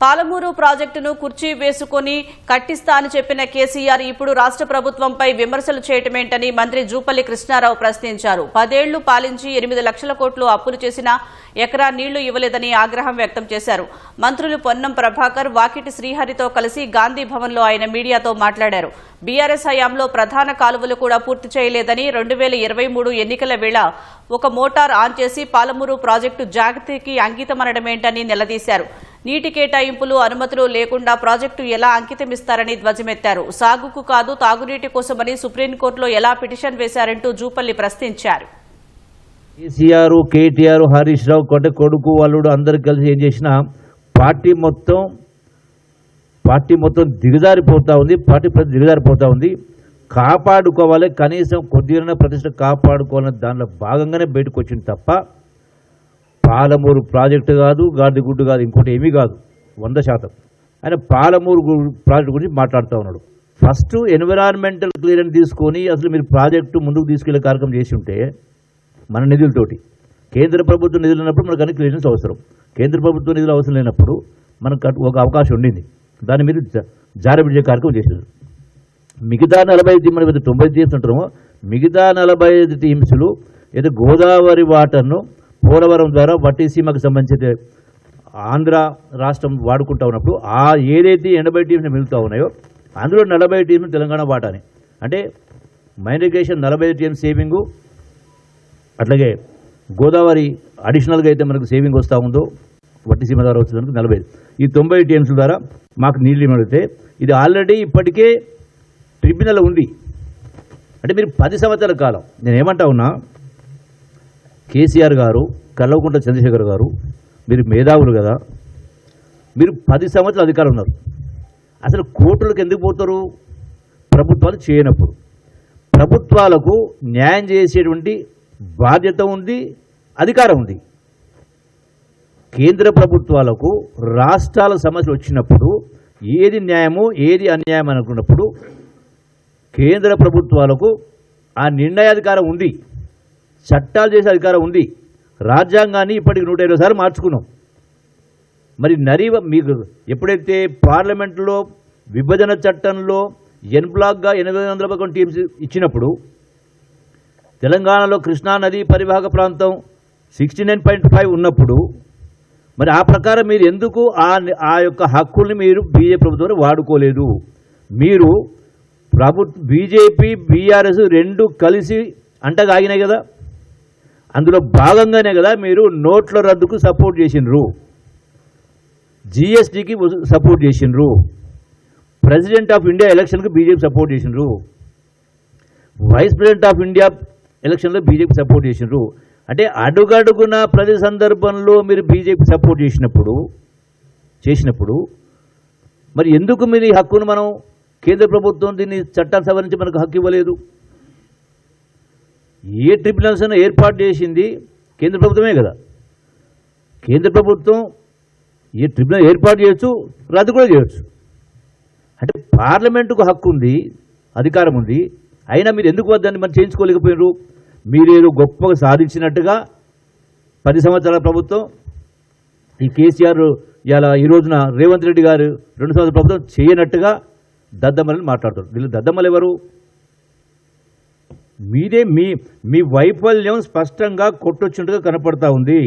పాలమూరు ప్రాజెక్టును కుర్చీ వేసుకొని కట్టిస్తా అని చెప్పిన కేసీఆర్ ఇప్పుడు రాష్ట్ర ప్రభుత్వంపై విమర్శలు చేయటమేంటని మంత్రి జూపల్లి కృష్ణారావు ప్రశ్నించారు. పదేళ్ళు పాలించి ఎనిమిది లక్షల కోట్లు అప్పులు చేసిన ఎకరా నీళ్ళు ఇవ్వలేదని ఆగ్రహం వ్యక్తం చేశారు. మంత్రులు పొన్నం ప్రభాకర్ వాకిటి శ్రీహరితో కలిసి గాంధీ భవన్లో ఆయన మీడియాతో మాట్లాడారు. బీఆర్ఎస్ హయాంలో ప్రధాన కాలువలు కూడా పూర్తి చేయలేదని రెండు వేల ఇరవై మూడు ఎన్నికల వేళ ఒక మోటార్ ఆన్ చేసి పాలమూరు ప్రాజెక్టు జాగ్రత్తకి అంకితమనడమేంటని నిలదీశారు. నీటి కేటాయింపులు అనుమతులు లేకుండా ప్రాజెక్టు ఎలా అంకితమిస్తారని ధ్వజమెత్తారు. సాగుకు కాదు తాగునీటి కోసమని సుప్రీంకోర్టులో ఎలా పిటిషన్ వేశారంటూ జూపల్లి ప్రశ్నించారు. కేసీఆర్ కేటీఆర్ హరీష్ రావు కొంటే కొడుకు వాళ్ళు అందరు కలిసి ఏం చేసిన పార్టీ మొత్తం పార్టీ మొత్తం దిగజారిపోతూ ఉంది పార్టీ ప్రతి దిగజారిపోతూ ఉంది. కాపాడుకోవాలి కనీసం కొద్దిగా ప్రతిష్ట కాపాడుకోవాలని దానిలో భాగంగానే బయటకు వచ్చింది తప్ప పాలమూరు ప్రాజెక్టు కాదు గాడిగుడ్డు కాదు ఇంకోటి ఏమీ కాదు. వంద శాతం. ఆయన పాలమూరు ప్రాజెక్టు గురించి మాట్లాడుతూ ఉన్నాడు. ఫస్ట్ ఎన్విరాన్మెంటల్ క్లియరెన్స్ తీసుకొని అసలు మీరు ప్రాజెక్టు ముందుకు తీసుకెళ్ళే కార్యక్రమం చేసి ఉంటే మన నిధులతోటి. కేంద్ర ప్రభుత్వం నిధులు ఉన్నప్పుడు మనకు అన్ని క్లియరెన్స్ అవసరం. కేంద్ర ప్రభుత్వ నిధులు అవసరం లేనప్పుడు మనకు ఒక అవకాశం ఉండింది. దాని మీద జ- జారబిడ్డే కార్యక్రమం చేసేది మిగతా నలభై ఐదు మనం తొంభై టీమ్స్ మిగతా నలభై ఐదు టీమ్స్లు ఏదో గోదావరి వాటర్ను పోలవరం ద్వారా వట్టి సీమకు సంబంధించిన ఆంధ్ర రాష్ట్రం వాడుకుంటా ఉన్నప్పుడు ఆ ఏదైతే ఎనభై టీమ్స్ మిగులుతూ ఉన్నాయో అందులో నలభై టీమ్స్ తెలంగాణ వాటాని. అంటే మైండికేషన్ నలభై టీఎం సేవింగు అట్లాగే గోదావరి అడిషనల్గా అయితే మనకు సేవింగ్ వస్తూ ఉందో వట్టి సీమ ద్వారా వచ్చేదానికి నలభై ఐదు. ఈ తొంభై టీఎంస్ ద్వారా మాకు నీళ్ళు ఇవ్వడితే ఇది ఆల్రెడీ ఇప్పటికే ట్రిబ్యునల్ ఉంది. అంటే మీరు పది సంవత్సరాల కాలం. నేను ఏమంటా ఉన్నా కేసీఆర్ గారు కల్వకుంట్ల చంద్రశేఖర్ గారు మీరు మేధావులు కదా మీరు పది సంవత్సరాలు అధికారం ఉన్నారు. అసలు కోర్టులకు ఎందుకు పోతారు? ప్రభుత్వాలు చేయనప్పుడు. ప్రభుత్వాలకు న్యాయం చేసేటువంటి బాధ్యత ఉంది అధికారం ఉంది. కేంద్ర ప్రభుత్వాలకు రాష్ట్రాల సమస్యలు వచ్చినప్పుడు ఏది న్యాయము ఏది అన్యాయం అనుకున్నప్పుడు కేంద్ర ప్రభుత్వాలకు ఆ నిర్ణయాధికారం ఉంది. చట్టాలు చేసే అధికారం ఉంది. రాజ్యాంగాన్ని ఇప్పటికి నూట ఇరవై సార్లు మార్చుకున్నాం. మరి నరి మీకు ఎప్పుడైతే పార్లమెంట్లో విభజన చట్టంలో ఎన్ బ్లాక్గా ఎనిమిది వందల పదకొండు టీమ్స్ ఇచ్చినప్పుడు తెలంగాణలో కృష్ణా నది పరివాహక ప్రాంతం సిక్స్టీ నైన్ పాయింట్ ఫైవ్ ఉన్నప్పుడు మరి ఆ ప్రకారం మీరు ఎందుకు ఆ ఆ యొక్క హక్కుల్ని మీరు బీజేపీ ప్రభుత్వం వాడుకోలేదు? మీరు ప్రభు బీజేపీ బీఆర్ఎస్ రెండు కలిసి అంటగాగినాయి కదా. అందులో భాగంగానే కదా మీరు నోట్ల రద్దుకు సపోర్ట్ చేసినరు జిఎస్టీకి సపోర్ట్ చేసినరు ప్రెసిడెంట్ ఆఫ్ ఇండియా ఎలక్షన్కి బీజేపీ సపోర్ట్ చేసినరు వైస్ ప్రెసిడెంట్ ఆఫ్ ఇండియా ఎలక్షన్లో బీజేపీ సపోర్ట్ చేసినరు అంటే అడుగడుగున ప్రతి సందర్భంలో మీరు బీజేపీ సపోర్ట్ చేసినప్పుడు చేసినప్పుడు మరి ఎందుకు మీరు ఈ హక్కును మనం కేంద్ర ప్రభుత్వం దీన్ని చట్టాలు సవరించి మనకు హక్కు ఇవ్వలేదు? ఏ ట్రిబ్యునల్స్ అయినా ఏర్పాటు చేసింది కేంద్ర ప్రభుత్వమే కదా. కేంద్ర ప్రభుత్వం ఏ ట్రిబ్యునల్ ఏర్పాటు చేయొచ్చు రద్దు కూడా చేయొచ్చు. అంటే పార్లమెంటుకు హక్కు ఉంది అధికారం ఉంది. అయినా మీరు ఎందుకు వద్దని మరి చేయించుకోలేకపోయినారు? మీరేదో గొప్పగా సాధించినట్టుగా పది సంవత్సరాల ప్రభుత్వం ఈ కేసీఆర్ ఇలా ఈ రోజున రేవంత్ రెడ్డి గారు రెండు సంవత్సరాల ప్రభుత్వం చేయనట్టుగా దద్దమ్మలని మాట్లాడుతారు వీళ్ళు దద్దమ్మలు ఎవరు? మీదే మీ మీ వైఫల్యం స్పష్టంగా కొట్టొచ్చినట్టుగా కనపడతా ఉంది.